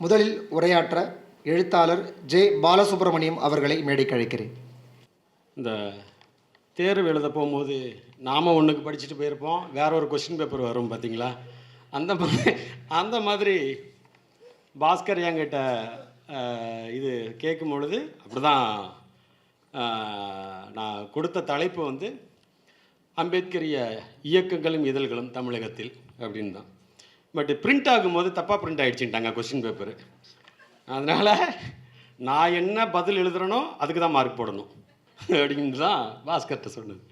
முதலில் உரையாற்ற எழுத்தாளர் ஜே பாலசுப்ரமணியம் அவர்களை மேடைக்கு அழைக்கிறேன். இந்த தேர்வு எழுத போகும்போது நாம் ஒன்றுக்கு படிச்சுட்டு போயிருப்போம். வேற ஒரு கொஸ்டின் பேப்பர் வரும் பார்த்தீங்களா அந்த மாதிரி அந்த மாதிரி பாஸ்கர் என்கிட்ட இது கேட்கும் பொழுது அப்படி தான் நான் கொடுத்த தலைப்பு வந்து அம்பேத்கரிய இயக்கங்களும் இதழ்களும் தமிழகத்தில் அப்படின்னு தான் பட் பிரிண்ட் ஆகும்போது தப்பாக பிரிண்ட் ஆகிடுச்சுட்டாங்க கொஸ்டின் பேப்பர் அதனால் நான் என்ன பதில் எழுதுகிறேனோ அதுக்கு தான் மார்க் போடணும். அப்படின்னு தான் பாஸ்கர்கிட்ட சொன்னது.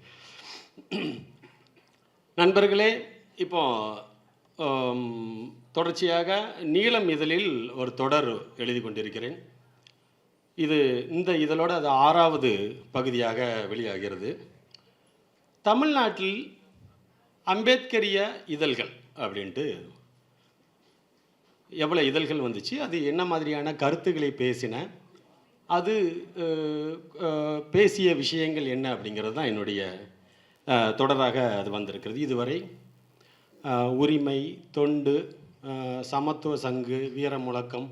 நண்பர்களே இப்போ தொடர்ச்சியாக நீளம் இதழில் ஒரு தொடர் எழுதி கொண்டிருக்கிறேன். இது இந்த இதழோட அது ஆறாவது பகுதியாக வெளியாகிறது. தமிழ்நாட்டில் அம்பேத்கரிய இதழ்கள் அப்படின்ட்டு எவ்வளோ இதழ்கள் வந்துச்சு அது என்ன மாதிரியான கருத்துக்களை பேசின அது பேசிய விஷயங்கள் என்ன அப்படிங்கிறது தான் என்னுடைய தொடராக அது வந்திருக்கிறது. இதுவரை உரிமை தொண்டு சமத்துவ சங்கு வீர முழக்கம்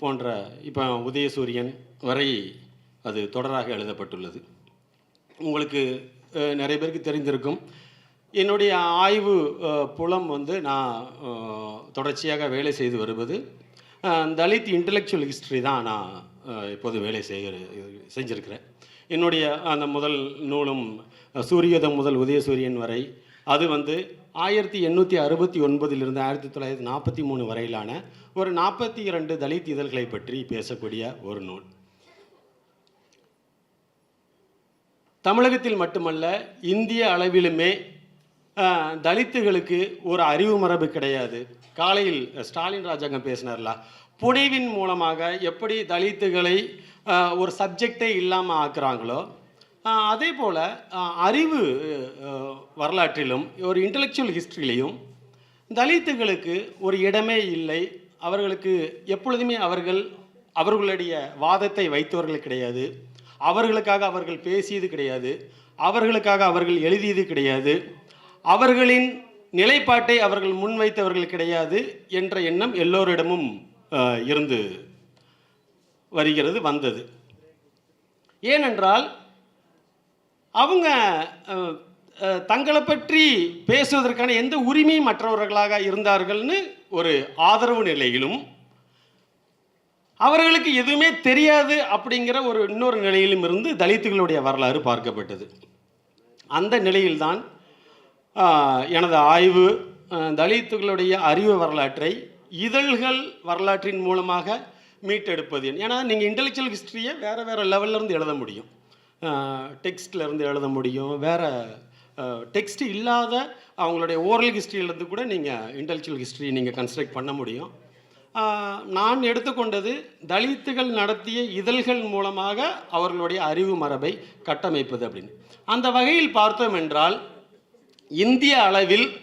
போன்ற இப்போ உதயசூரியன் வரை அது தொடராக எழுதப்பட்டுள்ளது. உங்களுக்கு நிறைய பேருக்கு தெரிந்திருக்கும் என்னுடைய ஆய்வு புலம் வந்து நான் தொடர்ச்சியாக வேலை செய்து வருவது. தலித் இன்டலெக்சுவல் ஹிஸ்ட்ரி தான் நான் இப்போது வேலை செய்கிற செஞ்சுருக்கிறேன். என்னுடைய அந்த முதல் நூலும் சூரியோதம் முதல் உதயசூரியன் வரை அது வந்து ஆயிரத்தி எண்ணூற்றி அறுபத்தி ஒன்பதிலிருந்து ஆயிரத்தி தொள்ளாயிரத்தி நாற்பத்தி மூணு வரையிலான ஒரு நாற்பத்தி இரண்டு தலித் இதழ்களை பற்றி பேசக்கூடிய ஒரு நூல். தமிழகத்தில் மட்டுமல்ல இந்திய அளவிலுமே தலித்துகளுக்கு ஒரு அறிவு மரபு கிடையாது. காலையில் ஸ்டாலின் ராஜாங்கம் பேசினார்ல புனைவின் மூலமாக எப்படி தலித்துகளை ஒரு சப்ஜெக்டே இல்லாமல் ஆக்குறாங்களோ அதே போல் அறிவு வரலாற்றிலும் ஒரு இன்டலெக்சுவல் ஹிஸ்ட்ரியிலையும் தலித்துகளுக்கு ஒரு இடமே இல்லை. அவர்களுக்கு எப்பொழுதுமே அவர்கள் அவர்களுடைய வாதத்தை வைத்தவர்கள் கிடையாது. அவர்களுக்காக அவர்கள் பேசியது கிடையாது. அவர்களுக்காக அவர்கள் எழுதியது கிடையாது. அவர்களின் நிலைப்பாட்டை அவர்கள் முன்வைத்தவர்கள் கிடையாது என்ற எண்ணம் எல்லோரிடமும் இருந்து வருகிறது வந்தது. ஏனென்றால் அவங்க தங்களை பற்றி பேசுவதற்கான எந்த உரிமையும் மற்றவர்களாக இருந்தார்கள்னு ஒரு ஆதரவு நிலையிலும் அவர்களுக்கு எதுவுமே தெரியாது அப்படிங்கிற ஒரு இன்னொரு நிலையிலும் இருந்து தலித்துகளுடைய வரலாறு பார்க்கப்பட்டது. அந்த நிலையில்தான் எனது ஆய்வு தலித்துகளுடைய அறிவு வரலாற்றை இதழ்கள் வரலாற்றின் மூலமாக மீட்டெடுப்பது ஏன்னா நீங்கள் இன்டெலெக்சுவல் ஹிஸ்ட்ரியை வேறு வேறு லெவல்லேருந்து எழுத முடியும். டெக்ஸ்ட்லேருந்து எழுத முடியும். வேறு டெக்ஸ்ட் இல்லாத அவங்களுடைய ஓரல் ஹிஸ்ட்ரியிலேருந்து கூட நீங்கள் இன்டெலெக்சுவல் ஹிஸ்ட்ரி நீங்கள் கன்ஸ்ட்ரக்ட் பண்ண முடியும். நான் எடுத்துக்கொண்டது தலித்துகள் நடத்திய இதழ்கள் மூலமாக அவர்களுடைய அறிவு மரபை கட்டமைப்பது அப்படின்னு. அந்த வகையில் பார்த்தோம் என்றால் இந்திய அளவில்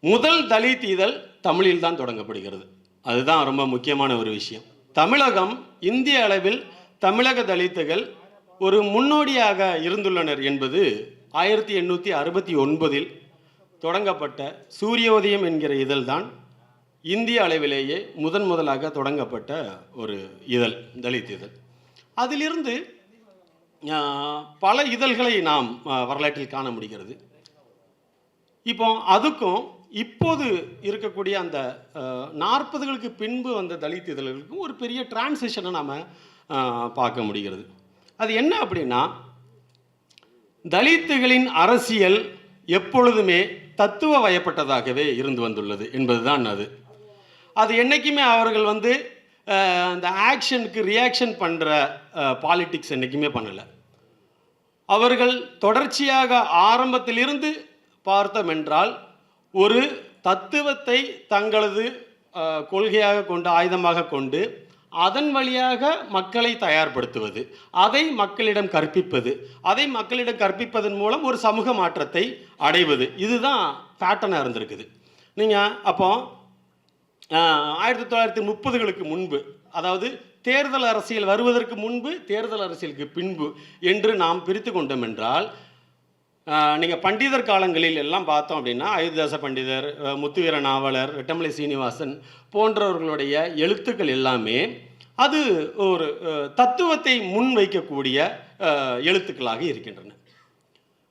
முதல் தலித் இதழ் தமிழில் தான் தொடங்கப்படுகிறது. அதுதான் ரொம்ப முக்கியமான ஒரு விஷயம். தமிழகம் இந்திய அளவில் தமிழக தலித்துகள் ஒரு முன்னோடியாக இருந்துள்ளனர் என்பது ஆயிரத்தி எண்ணூற்றி அறுபத்தி ஒன்பதில் தொடங்கப்பட்ட சூரியோதயம் என்கிற இதழ்தான் இந்திய அளவிலேயே முதன் முதலாக தொடங்கப்பட்ட ஒரு இதழ் தலித் இதழ். அதிலிருந்து பல இதழ்களை நாம் வரலாற்றில் காண முடிகிறது. இப்போ அதுக்கும் இப்போது இருக்கக்கூடிய அந்த நாற்பதுகளுக்கு பின்பு வந்த தலித் இதழ்களுக்கும் ஒரு பெரிய டிரான்சிஷனை நாம் பார்க்க முடிகிறது. அது என்ன அப்படின்னா தலித்துகளின் அரசியல் எப்பொழுதுமே தத்துவ வயப்பட்டதாகவே இருந்து வந்துள்ளது என்பதுதான் அது. அது என்றைக்குமே அவர்கள் வந்து அந்த ஆக்ஷனுக்கு ரியாக்ஷன் பண்ணுற பாலிட்டிக்ஸ் என்றைக்குமே பண்ணலை. அவர்கள் தொடர்ச்சியாக ஆரம்பத்திலிருந்து பார்த்தோம் என்றால் ஒரு தத்துவத்தை தங்களது கொள்கையாக கொண்டு ஆயுதமாக கொண்டு அதன் வழியாக மக்களை தயார்படுத்துவது அதை மக்களிடம் கற்பிப்பது அதை மக்களிடம் கற்பிப்பதன் மூலம் ஒரு சமூக மாற்றத்தை அடைவது இதுதான் பேட்டனாக இருந்திருக்குது. நீங்கள் அப்போ ஆயிரத்தி தொள்ளாயிரத்தி முப்பதுகளுக்கு முன்பு அதாவது தேர்தல் அரசியல் வருவதற்கு முன்பு தேர்தல் அரசியலுக்கு பின்பு என்று நாம் பிரித்து கொண்டோம் என்றால் நீங்கள் பண்டிதர் காலங்களில் எல்லாம் பார்த்தோம் அப்படின்னா அயோத்திதாச பண்டிதர் முத்துவீர நாவலர் ரெட்டமலை சீனிவாசன் போன்றவர்களுடைய எழுத்துக்கள் எல்லாமே அது ஒரு தத்துவத்தை முன்வைக்கக்கூடிய எழுத்துக்களாக இருக்கின்றன.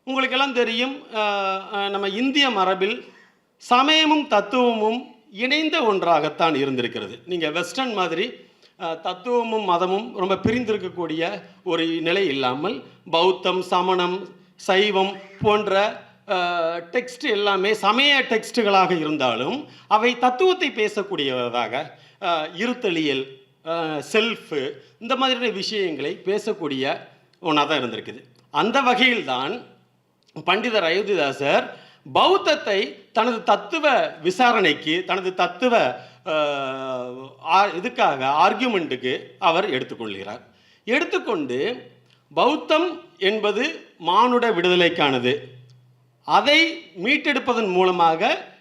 உங்களுக்கெல்லாம் தெரியும் நம்ம இந்திய மரபில் சமயமும் தத்துவமும் இணைந்த ஒன்றாகத்தான் இருந்திருக்கிறது. நீங்கள் வெஸ்டர்ன் மாதிரி தத்துவமும் மதமும் ரொம்ப பிரிந்திருக்கக்கூடிய ஒரு நிலை இல்லாமல் பௌத்தம் சமணம் சைவம் போன்ற டெக்ஸ்ட் எல்லாமே சமய டெக்ஸ்ட்டுகளாக இருந்தாலும் அவை தத்துவத்தை பேசக்கூடியதாக இருத்தலியல் செல்ஃபு இந்த மாதிரியான விஷயங்களை பேசக்கூடிய ஒன்றாக தான் இருந்திருக்குது. அந்த வகையில்தான் பண்டிதர் அயோத்திதாசர் பௌத்தத்தை தனது தத்துவ விசாரணைக்கு தனது தத்துவ ஆ- இதுக்காக ஆர்கியூமெண்ட்டுக்கு அவர் எடுத்துக்கொள்கிறார். எடுத்துக்கொண்டு பௌத்தம் என்பது மானுட விடுதலைக்கானது. அதை மீட்டெடுப்பதன் மூலமாக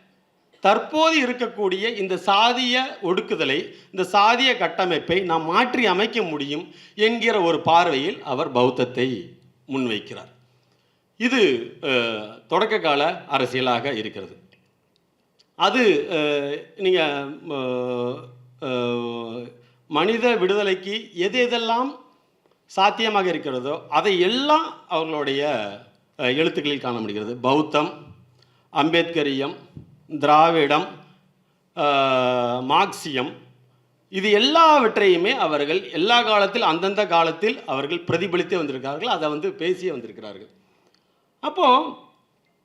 தற்போது இருக்கக்கூடிய இந்த சாதிய ஒடுக்குதலை இந்த சாதிய கட்டமைப்பை நாம் மாற்றி அமைக்க முடியும் என்கிற ஒரு பார்வையில் அவர் பௌத்தத்தை முன்வைக்கிறார். இது தொடக்க கால அரசியலாக இருக்கிறது. அது நீங்கள் மனித விடுதலைக்கு எது எதெல்லாம் சாத்தியமாக இருக்கிறதோ அதை எல்லாம் அவர்களுடைய எழுத்துக்களில் காண முடிகிறது. பௌத்தம் அம்பேத்கரியம் திராவிடம் மார்க்சியம் இது எல்லாவற்றையுமே அவர்கள் எல்லா காலத்தில் அந்தந்த காலத்தில் அவர்கள் பிரதிபலித்தே வந்திருக்கிறார்கள். அதை வந்து பேசியே வந்திருக்கிறார்கள். அப்போ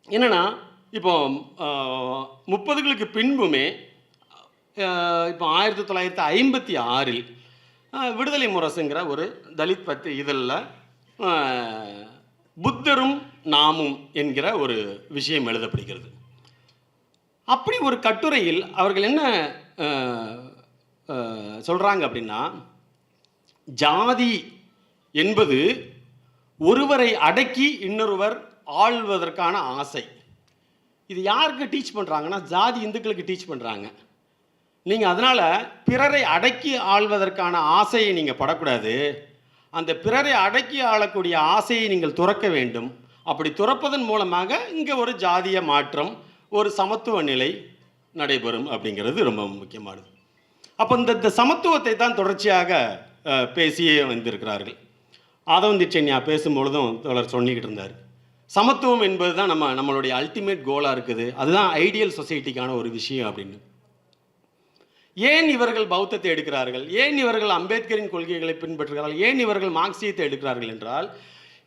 என்னென்னா இப்போ முப்பதுகளுக்கு பின்புமே இப்போ ஆயிரத்தி தொள்ளாயிரத்தி ஐம்பத்தி ஆறில் விடுதலை முரசுங்கிற ஒரு தலித் பத்து இதழில் புத்தரும் நாமும் என்கிற ஒரு விஷயம் எழுதப்படுகிறது. அப்படி ஒரு கட்டுரையில் அவர்கள் என்ன சொல்கிறாங்க அப்படின்னா ஜாதி என்பது ஒருவரை அடக்கி இன்னொருவர் ஆள்வதற்கான ஆசை. இது யாருக்கு டீச் பண்ணுறாங்கன்னா ஜாதி இந்துக்களுக்கு டீச் பண்ணுறாங்க நீங்கள் அதனால் பிறரை அடக்கி ஆள்வதற்கான ஆசையை நீங்கள் படக்கூடாது. அந்த பிறரை அடக்கி ஆளக்கூடிய ஆசையை நீங்கள் துறக்க வேண்டும். அப்படி துறப்பதன் மூலமாக இங்கே ஒரு ஜாதிய மாற்றம் ஒரு சமத்துவ நிலை நடைபெறும் அப்படிங்கிறது ரொம்ப முக்கியமானது. அப்போ இந்த இந்த சமத்துவத்தை தான் தொடர்ச்சியாக பேசியே வந்திருக்கிறார்கள். ஆதவன் திச்சன்யா பேசும்பொழுதும் தொடர் சொல்லிக்கிட்டு இருந்தார். சமத்துவம் என்பது தான் நம்ம நம்மளுடைய அல்டிமேட் கோலாக இருக்குது. அதுதான் ஐடியல் சொசைட்டிக்கான ஒரு விஷயம் அப்படின்னு. ஏன் இவர்கள் பௌத்தத்தை எடுக்கிறார்கள்? ஏன் இவர்கள் அம்பேத்கரின் கொள்கைகளை பின்பற்றுகிறார்கள்? ஏன் இவர்கள் மார்க்சியத்தை எடுக்கிறார்கள் என்றால்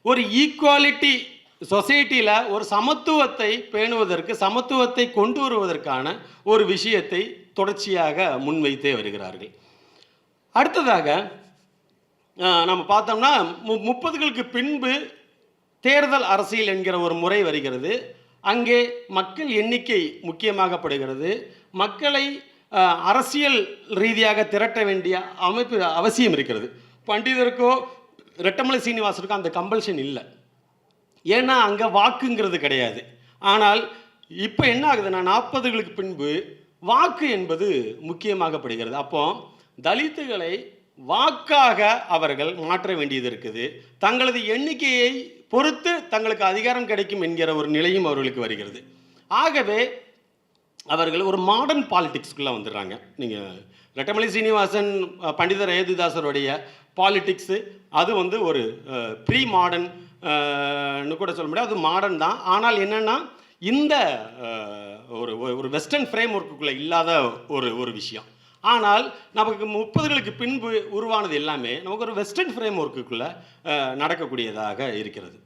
ஒரு ஈக்குவாலிட்டி சொசைட்டியில் ஒரு சமத்துவத்தை பேணுவதற்கு சமத்துவத்தை கொண்டு வருவதற்கான ஒரு விஷயத்தை தொடர்ச்சியாக முன்வைத்தே வருகிறார்கள். அடுத்ததாக நம்ம பார்த்தோம்னா மு முப்பதுகளுக்கு பின்பு தேர்தல் அரசியல் என்கிற ஒரு முறை வருகிறது. அங்கே மக்கள் எண்ணிக்கை முக்கியமாகப்படுகிறது. மக்களை அரசியல் ரீதியாக திரட்ட வேண்டிய அமைப்பு அவசியம் இருக்கிறது. பண்டிதருக்கோ ரெட்டமலை சீனிவாசருக்கோ அந்த கம்பல்ஷன் இல்லை. ஏன்னா அங்கே வாக்குங்கிறது கிடையாது. ஆனால் இப்போ என்ன ஆகுதுன்னா நாற்பதுகளுக்கு பின்பு வாக்கு என்பது முக்கியமாகப்படுகிறது. அப்போ தலித்துகளை வாக்காக அவர்கள் மாற்ற வேண்டியது இருக்குது. தங்களது எண்ணிக்கையை பொறுத்து தங்களுக்கு அதிகாரம் கிடைக்கும் என்கிற ஒரு நிலையும் அவர்களுக்கு வருகிறது. ஆகவே அவர்கள் ஒரு மாடர்ன் பாலிடிக்ஸ்குள்ளே வந்துடுறாங்க. நீங்கள் ரெட்டமலை சீனிவாசன் பண்டித பண்டிதர் பாலிடிக்ஸு அது வந்து ஒரு ப்ரீ மாடர்ன் கூட சொல்ல முடியாது. அது மாடர்ன் தான். ஆனால் என்னென்னா இந்த ஒரு- ஒரு வெஸ்டர்ன் ஃப்ரேம் ஒர்க்குள்ளே இல்லாத ஒரு ஒரு விஷயம். ஆனால் நமக்கு முப்பதுகளுக்கு பின்பு உருவானது எல்லாமே நமக்கு ஒரு வெஸ்டர்ன் ஃப்ரேம் ஒர்க்குக்குள்ளே நடக்கக்கூடியதாக இருக்கிறது.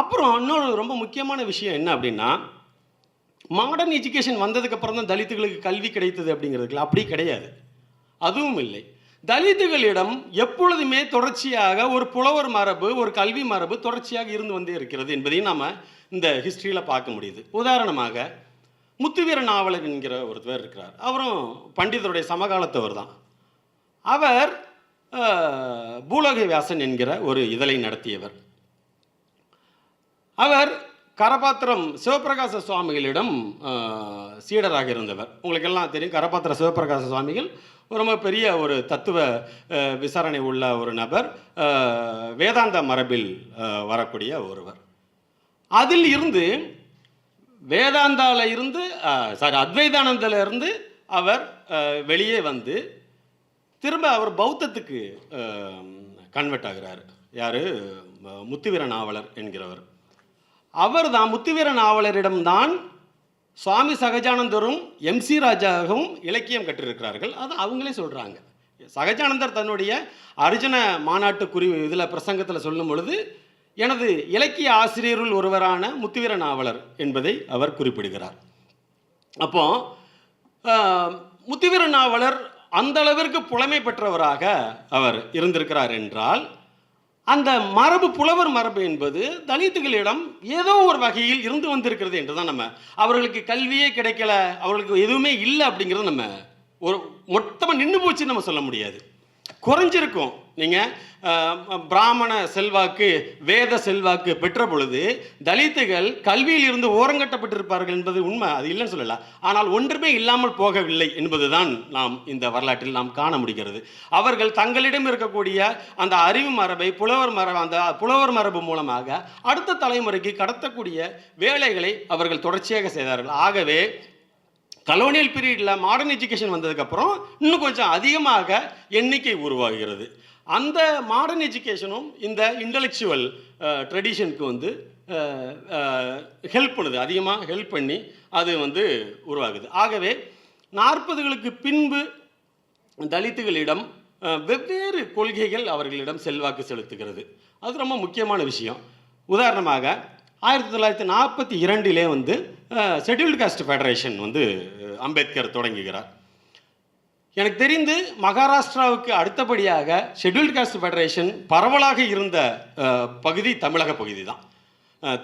அப்புறம் இன்னொரு ரொம்ப முக்கியமான விஷயம் என்ன அப்படின்னா மாடர்ன் எஜுகேஷன் வந்ததுக்கப்புறம் தான் தலித்துகளுக்கு கல்வி கிடைத்தது அப்படிங்கிறதுக்கு அப்படி கிடையாது. அதுவும் இல்லை. தலித்துகளிடம் எப்பொழுதுமே தொடர்ச்சியாக ஒரு புலவர் மரபு ஒரு கல்வி மரபு தொடர்ச்சியாக இருந்து வந்தே இருக்கிறது என்பதையும் நாம் இந்த ஹிஸ்ட்ரியில் பார்க்க முடியுது. உதாரணமாக முத்துவீர நாவலர் என்கிற ஒருத்தர் இருக்கிறார். அவரும் பண்டிதருடைய சமகாலத்தவர் தான். அவர் பூலோக வியாசன் என்கிற ஒரு இதழை நடத்தியவர். அவர் கரபாத்திரம் சிவபிரகாச சுவாமிகளிடம் சீடராக இருந்தவர். உங்களுக்கெல்லாம் தெரியும் கரபாத்திர சிவபிரகாச சுவாமிகள் ரொம்ப பெரிய ஒரு தத்துவ விசாரணை உள்ள ஒரு நபர் வேதாந்த மரபில் வரக்கூடிய ஒருவர். அதில் இருந்து வேதாந்தாவில் இருந்து சாரி அத்வைதானந்தில் இருந்து அவர் வெளியே வந்து திரும்ப அவர் பௌத்தத்துக்கு கன்வெர்ட் ஆகிறார். யார்? முத்துவீர நாவலர் என்கிறவர். அவர் தான் முத்துவீர நாவலரிடம்தான் சுவாமி சகஜானந்தரும் எம்சி ராஜாவும் இலக்கியம் கற்றிருக்கிறார்கள். அது அவங்களே சொல்கிறாங்க சகஜானந்தர் தன்னுடைய அர்ஜுன மாநாட்டு குறி இதில் பிரசங்கத்தில் சொல்லும் பொழுது எனது இலக்கிய ஆசிரியருள் ஒருவரான முத்துவீர நாவலர் என்பதை அவர் குறிப்பிடுகிறார். அப்போ முத்துவீர நாவலர் அந்த அளவிற்கு புலமை பெற்றவராக அவர் இருந்திருக்கிறார் என்றால் அந்த மரபு புலவர் மரபு என்பது தலித்துகளிடம் ஏதோ ஒரு வகையில் இருந்து வந்திருக்கிறது என்று தான் நம்ம அவர்களுக்கு கல்வியே கிடைக்கல அவர்களுக்கு எதுவுமே இல்லை அப்படிங்கிறது நம்ம ஒரு மொத்தமாக நின்று போச்சு நம்ம சொல்ல முடியாது. குறைஞ்சிருக்கும். நீங்கள் பிராமண செல்வாக்கு வேத செல்வாக்கு பெற்ற பொழுது தலித்துகள் கல்வியில் இருந்து ஓரங்கட்டப்பட்டிருப்பார்கள் என்பது உண்மை அது இல்லைன்னு சொல்லல. ஆனால் ஒன்றுமே இல்லாமல் போகவில்லை என்பதுதான் நாம் இந்த வரலாற்றில் நாம் காண முடிகிறது. அவர்கள் தங்களிடம் இருக்கக்கூடிய அந்த அறிவு மரபை புலவர் மரபு அந்த புலவர் மரபு மூலமாக அடுத்த தலைமுறைக்கு கடத்தக்கூடிய வேலைகளை அவர்கள் தொடர்ச்சியாக செய்தார்கள். ஆகவே கலோனியல் பீரியடில் மாடர்ன் எஜுகேஷன் வந்ததுக்கப்புறம் இன்னும் கொஞ்சம் அதிகமாக எண்ணிக்கை உருவாகிறது. அந்த மாடர்ன் எஜுகேஷனும் இந்த இன்டலெக்சுவல் ட்ரெடிஷனுக்கு uh, வந்து uh, uh, ஹெல்ப் பண்ணுது. அதிகமாக ஹெல்ப் பண்ணி அது வந்து உருவாகுது. ஆகவே நாற்பதுகளுக்கு பின்பு தலித்துகளிடம் வெவ்வேறு கொள்கைகள் அவர்களிடம் செல்வாக்கு செலுத்துகிறது. அது ரொம்ப முக்கியமான விஷயம். உதாரணமாக ஆயிரத்தி தொள்ளாயிரத்தி நாற்பத்தி இரண்டிலே வந்து ஷெட்யூல்டு காஸ்ட் ஃபெடரேஷன் வந்து அம்பேத்கர் தொடங்குகிறார். எனக்கு தெரிந்து மகாராஷ்டிராவுக்கு அடுத்தபடியாக ஷெட்யூல்ட் காஸ்ட் ஃபெடரேஷன் பரவலாக இருந்த பகுதி தமிழக பகுதி தான்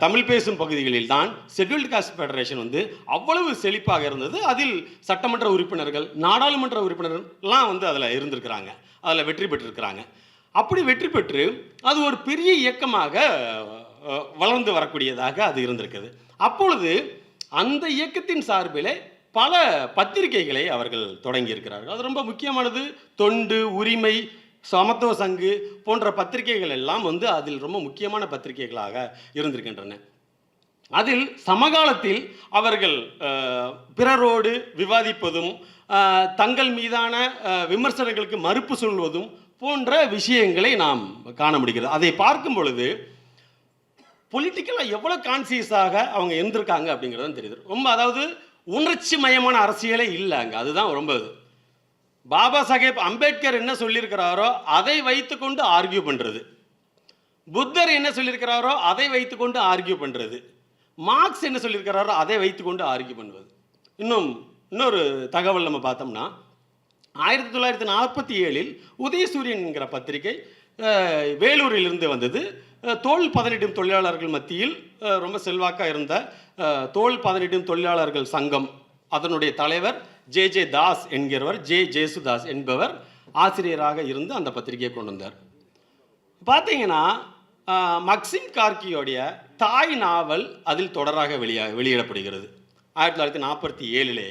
தமிழ் பேசும் பகுதிகளில் தான் ஷெட்யூல்டு காஸ்ட் ஃபெடரேஷன் வந்து அவ்வளவு செழிப்பாக இருந்தது. அதில் சட்டமன்ற உறுப்பினர்கள் நாடாளுமன்ற உறுப்பினர்கள்லாம் வந்து அதில் இருந்திருக்கிறாங்க. அதில் வெற்றி பெற்றிருக்கிறாங்க. அப்படி வெற்றி பெற்று அது ஒரு பெரிய இயக்கமாக வளர்ந்து வரக்கூடியதாக அது இருந்திருக்குது. அப்பொழுது அந்த இயக்கத்தின் சார்பிலே பல பத்திரிகைகளை அவர்கள் தொடங்கியிருக்கிறார்கள். அது ரொம்ப முக்கியமானது. தொண்டு உரிமை சமத்துவ சங்கு போன்ற பத்திரிகைகள் எல்லாம் வந்து அதில் ரொம்ப முக்கியமான பத்திரிகைகளாக இருந்திருக்கின்றன. அதில் சமகாலத்தில் அவர்கள் பிறரோடு விவாதிப்பதும் தங்கள் மீதான விமர்சனங்களுக்கு மறுப்பு சொல்வதும் போன்ற விஷயங்களை நாம் காண முடிகிறது. அதை பார்க்கும் பொழுது பொலிட்டிக்கலாக எவ்வளோ கான்சியஸாக அவங்க இருந்திருக்காங்க அப்படிங்கிறது தெரியுது. ரொம்ப அதாவது உணர்ச்சி மயமான அரசியலே இல்லை அங்கே. அதுதான் ரொம்ப இது. பாபா சாஹேப் அம்பேத்கர் என்ன சொல்லியிருக்கிறாரோ அதை வைத்துக்கொண்டு ஆர்கியூ பண்ணுறது புத்தர் என்ன சொல்லியிருக்கிறாரோ அதை வைத்துக்கொண்டு ஆர்கியூ பண்ணுறது மார்க்ஸ் என்ன சொல்லியிருக்கிறாரோ அதை வைத்துக்கொண்டு ஆர்கியூ பண்ணுவது இன்னும் இன்னொரு தகவல் நம்ம பார்த்தோம்னா ஆயிரத்தி தொள்ளாயிரத்தி நாற்பத்தி ஏழில் உதயசூரியன்ங்கிற பத்திரிகை வேலூரிலிருந்து வந்தது. தோல் பதனிடும் தொழிலாளர்கள் மத்தியில் ரொம்ப செல்வாக்காக இருந்த தோல் பதனிடும் தொழிலாளர்கள் சங்கம். அதனுடைய தலைவர் ஜே ஜே தாஸ் என்கிறவர் ஜே ஜேசுதாஸ் என்பவர் ஆசிரியராக இருந்து அந்த பத்திரிகையை கொண்டு வந்தார். பார்த்தீங்கன்னா மக்சிம் கார்கியோடைய தாய் நாவல் அதில் தொடராக வெளியா வெளியிடப்படுகிறது. ஆயிரத்தி தொள்ளாயிரத்தி நாற்பத்தி ஏழிலே.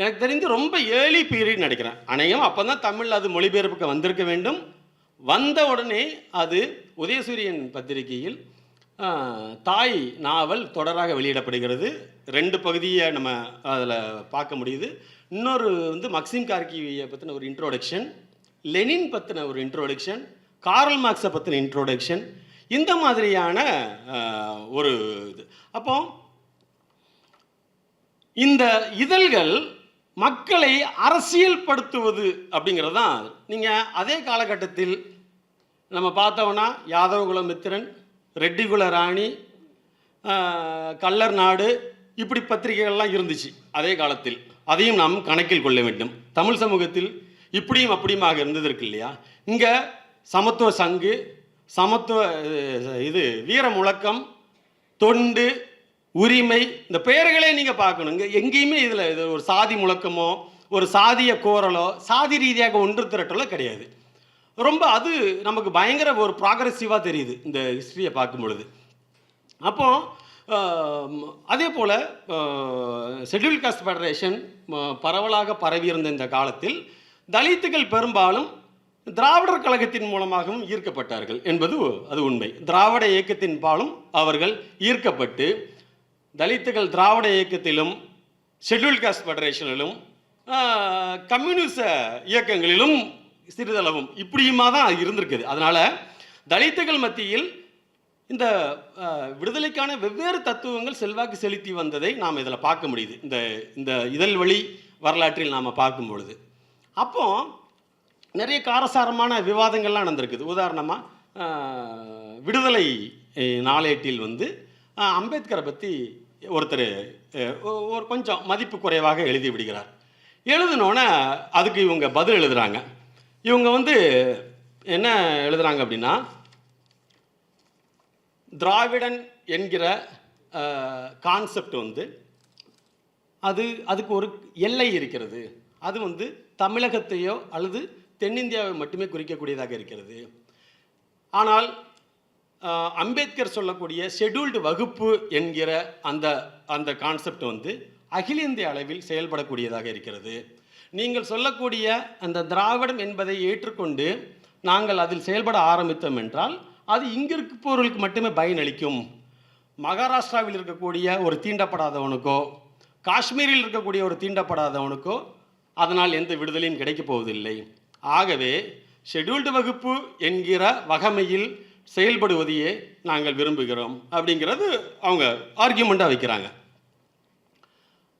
எனக்கு தெரிந்து ரொம்ப ஏழி பீரியட் நினைக்கிறேன். அநேகம் அப்போ தான் தமிழ் அது மொழிபெயர்ப்புக்கு வந்திருக்க வேண்டும். வந்த உடனே அது உதயசூரியன் பத்திரிகையில் தாய் நாவல் தொடராக வெளியிடப்படுகிறது. ரெண்டு பகுதியை நம்ம அதில் பார்க்க முடியுது. இன்னொரு வந்து மக்சிம் கார்கியை பற்றின ஒரு இன்ட்ரோடக்ஷன் லெனின் பற்றின ஒரு இன்ட்ரோடக்ஷன் கார்ல் மார்க்ஸை பற்றின இன்ட்ரோடக்ஷன் இந்த மாதிரியான ஒரு இது. அப்போ இந்த இதழ்கள் மக்களை அரசியல்படுத்துவது அப்படிங்கிறது தான் நீங்கள் அதே காலகட்டத்தில் நம்ம பார்த்தோம்னா யாதவகுல மித்திரன் ரெட்டிகுல ராணி கல்லர் நாடு இப்படி பத்திரிகைகள்லாம் இருந்துச்சு அதே காலத்தில். அதையும் நாம் கணக்கில் கொள்ள வேண்டும். தமிழ் சமூகத்தில் இப்படியும் அப்படியுமாக இருந்தது இருக்கு இல்லையா? இங்கே சமத்துவ சங்கு சமத்துவ இது வீர முழக்கம் தொண்டு உரிமை இந்த பெயர்களே நீங்கள் பார்க்கணுங்க எங்கேயுமே இதில் இது ஒரு சாதி முழக்கமோ ஒரு சாதிய கோரலோ சாதி ரீதியாக ஒன்று திரட்டலோ கிடையாது. ரொம்ப அது நமக்கு பயங்கர ஒரு ப்ராக்ரெசிவாக தெரியுது இந்த ஹிஸ்ட்ரியை பார்க்கும் பொழுது அப்போ அதே போல் ஷெட்யூல் காஸ்ட் ஃபெடரேஷன் பரவலாக பரவியிருந்த இந்த காலத்தில் தலித்துகள் பெரும்பாலும் திராவிடர் கழகத்தின் மூலமாகவும் ஈர்க்கப்பட்டார்கள் என்பது அது உண்மை. திராவிட இயக்கத்தின் பாலும் அவர்கள் ஈர்க்கப்பட்டு தலித்துகள் திராவிட இயக்கத்திலும் ஷெட்யூல் காஸ்ட் ஃபெடரேஷனிலும் கம்யூனிச இயக்கங்களிலும் சிறிதளவும். இப்படியுமா தான் இருந்திருக்குது. அதனால் தலித்துகள் மத்தியில் இந்த விடுதலைக்கான வெவ்வேறு தத்துவங்கள் செல்வாக்கு செலுத்தி வந்ததை நாம் இதில் பார்க்க முடியுது. இந்த இந்த இதழ் வழி வரலாற்றில் நாம் பார்க்கும் பொழுது. அப்போ நிறைய காரசாரமான விவாதங்கள்லாம் நடந்திருக்குது. உதாரணமாக விடுதலை நாளேட்டில் வந்து அம்பேத்கரை பற்றி ஒருத்தர் ஒ- ஒரு கொஞ்சம் மதிப்பு குறைவாக எழுதி விடுகிறார். எழுதினோன்னே அதுக்கு இவங்க பதில் எழுதுகிறாங்க இவங்க வந்து என்ன எழுதுறாங்க அப்படின்னா திராவிடன் என்கிற கான்செப்ட் வந்து அது அதுக்கு ஒரு எல்லை இருக்கிறது. அது வந்து தமிழகத்தையோ அல்லது தென்னிந்தியாவை மட்டுமே குறிக்கக்கூடியதாக இருக்கிறது. ஆனால் அம்பேத்கர் சொல்லக்கூடிய ஷெட்யூல்டு வகுப்பு என்கிற அந்த அந்த கான்செப்ட் வந்து அகில இந்திய அளவில் செயல்படக்கூடியதாக இருக்கிறது. நீங்கள் சொல்லக்கூடிய அந்த திராவிடம் என்பதை ஏற்றுக்கொண்டு நாங்கள் அதில் செயல்பட ஆரம்பித்தோம் என்றால் அது இங்கே இருப்பவர்களுக்கு மட்டுமே பயனளிக்கும் மகாராஷ்டிராவில் இருக்கக்கூடிய ஒரு தீண்டப்படாதவனுக்கோ காஷ்மீரில் இருக்கக்கூடிய ஒரு தீண்டப்படாதவனுக்கோ அதனால் எந்த விடுதலையும் கிடைக்கப் போவதில்லை. ஆகவே ஷெட்யூல்டு வகுப்பு என்கிற வகமையில் செயல்படுவதையே நாங்கள் விரும்புகிறோம் அப்படிங்கிறது அவங்க ஆர்கியூமெண்ட்டாக வைக்கிறாங்க.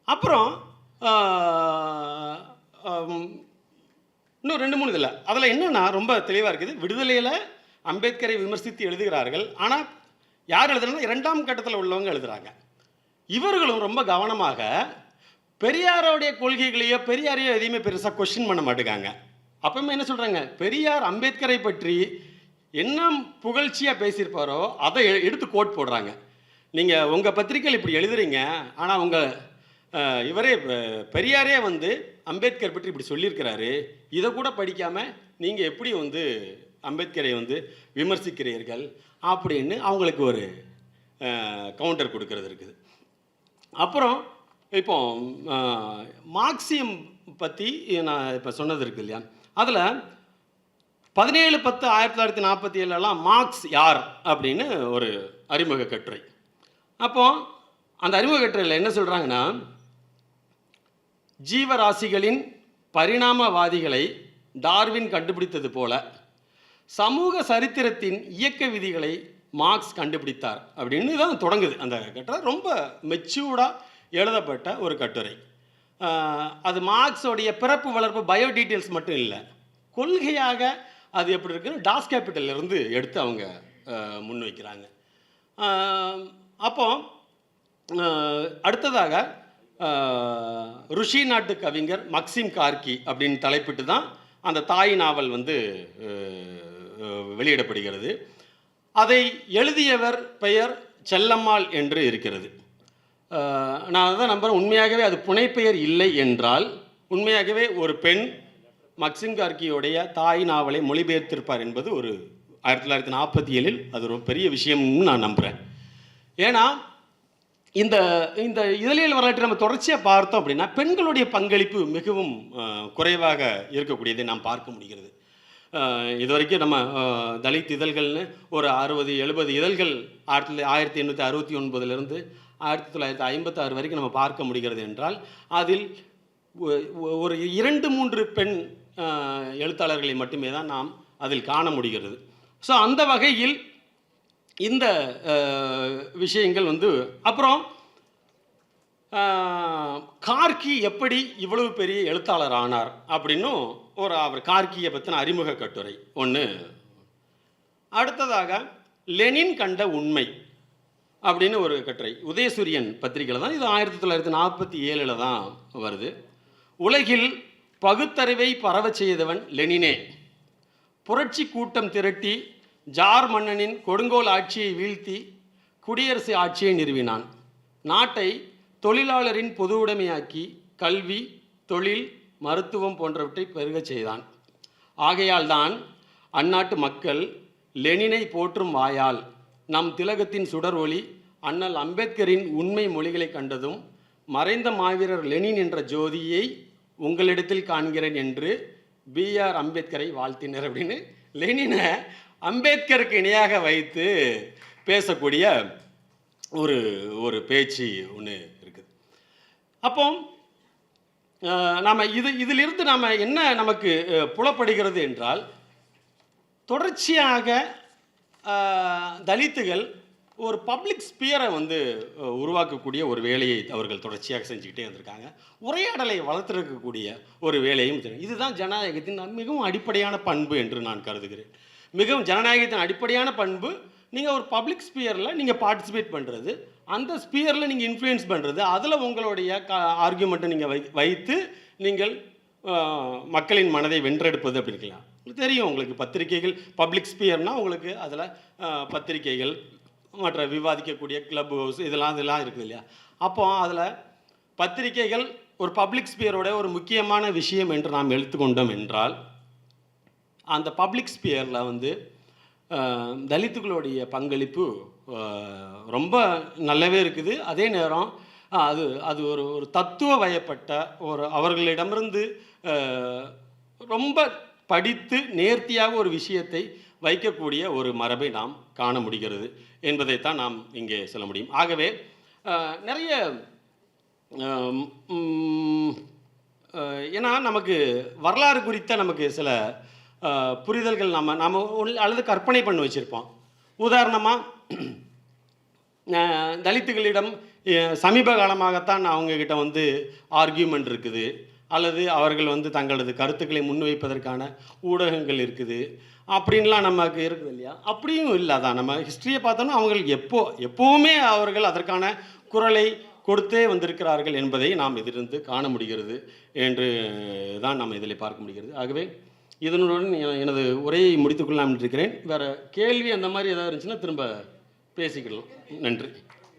அப்புறம் இன்னும் ரெண்டு மூணு இதில். அதில் என்னென்னா ரொம்ப தெளிவாக இருக்குது. விடுதலையில் அம்பேத்கரை விமர்சித்து எழுதுகிறார்கள். ஆனால் யார் எழுதுனா இரண்டாம் கட்டத்தில் உள்ளவங்க எழுதுகிறாங்க இவர்களும் ரொம்ப கவனமாக பெரியாரோடைய கொள்கைகளையோ பெரியாரையோ எதையுமே பெருசாக கொஷின் பண்ண மாட்டேங்காங்க அப்பவுமே என்ன சொல்கிறாங்க பெரியார் அம்பேத்கரை பற்றி என்ன புகழ்ச்சியாக பேசியிருப்பாரோ அதை எ- எடுத்து கோட் போடுறாங்க. நீங்கள் உங்கள் பத்திரிக்கையில் இப்படி எழுதுறீங்க. ஆனால் உங்கள் இவரே பெரியாரே வந்து அம்பேத்கர் பற்றி இப்படி சொல்லியிருக்கிறாரு. இதை கூட படிக்காமல் நீங்கள் எப்படி வந்து அம்பேத்கரை வந்து விமர்சிக்கிறீர்கள் அப்படின்னு அவங்களுக்கு ஒரு கவுண்டர் கொடுக்கறது இருக்குது. அப்புறம் இப்போ மார்க்சியம் பற்றி நான் இப்போ சொன்னது இருக்குது இல்லையா? அதில் பதினேழு பத்து ஆயிரத்தி தொள்ளாயிரத்தி நாற்பத்தி ஏழுலாம் மார்க்ஸ் யார் அப்படின்னு ஒரு அறிமுக கட்டுரை. அப்போ அந்த அறிமுக கட்டுரையில் என்ன சொல்கிறாங்கன்னா ஜீவராசிகளின் பரிணாமவாதிகளை டார்வின் கண்டுபிடித்தது போல சமூக சரித்திரத்தின் இயக்க விதிகளை மார்க்ஸ் கண்டுபிடித்தார் அப்படின்னு தான் தொடங்குது. அந்த கட்டுரை ரொம்ப மெச்சூர்டாக எழுதப்பட்ட ஒரு கட்டுரை. அது மார்க்ஸோடைய பிறப்பு வளர்ப்பு பயோ டீட்டெயில்ஸ் மட்டும் இல்லை கொள்கையாக அது எப்படி இருக்குன்னு டாஸ் கேபிட்டல்லேருந்து எடுத்து அவங்க முன் முன்வைக்கிறாங்க. அப்போ அடுத்ததாக ருஷி நாட்டு கவிஞர் மக்சிம் கார்கி அப்படின்னு தலைப்பிட்டு தான் அந்த தாய் நாவல் வந்து வெளியிடப்படுகிறது. அதை எழுதியவர் பெயர் செல்லம்மாள் என்று இருக்கிறது. நான் அதான் நம்புறேன் உண்மையாகவே அது புனைப்பெயர் இல்லை என்றால் உண்மையாகவே ஒரு பெண் மக்சிம் கார்கியோடைய தாய் நாவலை மொழிபெயர்த்திருப்பார் என்பது ஒரு ஆயிரத்தி தொள்ளாயிரத்தி நாற்பத்தி ஏழில் அது ஒரு பெரிய விஷயம்னு நான் நம்புகிறேன் ஏன்னா இந்த இந்த இதழியல் வரலாற்றை நம்ம தொடர்ச்சியாக பார்த்தோம் அப்படின்னா பெண்களுடைய பங்களிப்பு மிகவும் குறைவாக இருக்கக்கூடியதை நாம் பார்க்க முடிகிறது. இது வரைக்கும் நம்ம தலித் இதழ்கள்னு ஒரு அறுபது எழுபது இதழ்கள் ஆயிரத்தி ஆயிரத்தி எண்ணூற்றி அறுபத்தி ஒன்பதுலேருந்து ஆயிரத்தி தொள்ளாயிரத்தி ஐம்பத்தாறு வரைக்கும் நம்ம பார்க்க முடிகிறது என்றால் அதில் ஒ- ஒரு இரண்டு மூன்று பெண் எழுத்தாளர்களை மட்டுமே தான் நாம் அதில் காண முடிகிறது. ஸோ அந்த வகையில் இந்த விஷயங்கள் வந்து அப்புறம் கார்கி எப்படி இவ்வளவு பெரிய எழுத்தாளர் ஆனார் அப்படின்னும் ஒரு அவர் கார்கியை பற்றின அறிமுக கட்டுரை ஒன்று அடுத்ததாக லெனின் கண்ட உண்மை அப்படின்னு ஒரு கட்டுரை. உதயசூரியன் பத்திரிகையில் தான் இது ஆயிரத்தி தொள்ளாயிரத்தி நாற்பத்தி ஏழில் தான் வருது. உலகில் பகுத்தறிவை பரவச் செய்தவன் லெனினே. புரட்சி கூட்டம் திரட்டி ஜார் மன்னனின் கொடுங்கோல் ஆட்சியை வீழ்த்தி குடியரசு ஆட்சியை நிறுவினான். நாட்டை தொழிலாளரின் பொது உடைமையாக்கி கல்வி தொழில் மருத்துவம் போன்றவற்றை பெருகச் செய்தான். ஆகையால் தான் அந்நாட்டு மக்கள் லெனினை போற்றும் வாயால் நம் திலகத்தின் சுடர் ஒளி அண்ணல் அம்பேத்கரின் உண்மை மொழிகளை கண்டதும் மறைந்த மாவீரர் லெனின் என்ற ஜோதியை உங்களிடத்தில் காண்கிறேன் என்று பிஆர் அம்பேத்கரை வாழ்த்தினர் அப்படின்னு லெனினை அம்பேத்கருக்கு இணையாக வைத்து பேசக்கூடிய ஒரு ஒரு பேச்சு ஒன்று இருக்குது. அப்போ நாம் இது இதிலிருந்து நாம் என்ன நமக்கு புலப்படுகிறது என்றால் தொடர்ச்சியாக தலித்துகள் ஒரு பப்ளிக் ஸ்பியரை வந்து உருவாக்கக்கூடிய ஒரு வேலையை அவர்கள் தொடர்ச்சியாக செஞ்சுக்கிட்டே இருந்திருக்காங்க உரையாடலை வளர்த்துருக்கக்கூடிய ஒரு வேலையும் இதுதான் ஜனநாயகத்தின் மிகவும் அடிப்படையான பண்பு என்று நான் கருதுகிறேன். மிகவும் ஜனநாயகத்தின் அடிப்படையான பண்பு நீங்கள் ஒரு பப்ளிக் ஸ்பியரில் நீங்கள் பார்ட்டிசிபேட் பண்ணுறது அந்த ஸ்பியரில் நீங்கள் இன்ஃப்ளூயன்ஸ் பண்ணுறது அதில் உங்களுடைய க ஆர்கியூமெண்ட்டை நீங்கள் வை வைத்து நீங்கள் மக்களின் மனதை வென்றெடுப்பது அப்படி இருக்கலாம். தெரியும் உங்களுக்கு பத்திரிகைகள் பப்ளிக் ஸ்பியர்னால் உங்களுக்கு அதில் பத்திரிகைகள் மற்ற விவாதிக்கக்கூடிய கிளப் ஹவுஸ் இதெல்லாம் இதெல்லாம் இருக்குது இல்லையா? அப்போ அதில் பத்திரிகைகள் ஒரு பப்ளிக் ஸ்பியரோட ஒரு முக்கியமான விஷயம் என்று நாம் எடுத்துக்கொண்டோம் என்றால் அந்த பப்ளிக் ஸ்பியரில் வந்து தலித்துகளுடைய பங்களிப்பு ரொம்ப நல்லாவே இருக்குது. அதே நேரம் அது அது ஒரு ஒரு தத்துவ வயப்பட்ட ஒரு அவர்களிடமிருந்து ரொம்ப படித்து நேர்த்தியாக ஒரு விஷயத்தை வைக்கக்கூடிய ஒரு மரபை நாம் காண முடிகிறது என்பதைத்தான் நாம் இங்கே சொல்ல முடியும். ஆகவே நிறைய ஏன்னா நமக்கு வரலாறு குறித்த நமக்கு சில புரிதல்கள் நம்ம நம்ம அல்லது கற்பனை பண்ணி வச்சுருப்போம். உதாரணமாக தலித்துகளிடம் சமீப காலமாகத்தான் அவங்கக்கிட்ட வந்து ஆர்கியூமெண்ட் இருக்குது. அல்லது அவர்கள் வந்து தங்களது கருத்துக்களை முன்வைப்பதற்கான ஊடகங்கள் இருக்குது. அப்படின்லாம் நமக்கு இருக்குது இல்லையா? அப்படியும் இல்லைதான் நம்ம ஹிஸ்ட்ரியை பார்த்தோம்னா அவர்கள் எப்போ எப்போவுமே அவர்கள் அதற்கான குரலை கொடுத்தே வந்திருக்கிறார்கள் என்பதை நாம் இதிலிருந்து காண முடிகிறது என்று தான் நாம் இதில் பார்க்க முடிகிறது. ஆகவே இதனுடன் எனது உரையை முடித்துக்கொள்ளலாம் இருக்கிறேன். வேறு கேள்வி அந்த மாதிரி ஏதாவது இருந்துச்சுன்னா திரும்ப பேசிக்கலாம். நன்றி.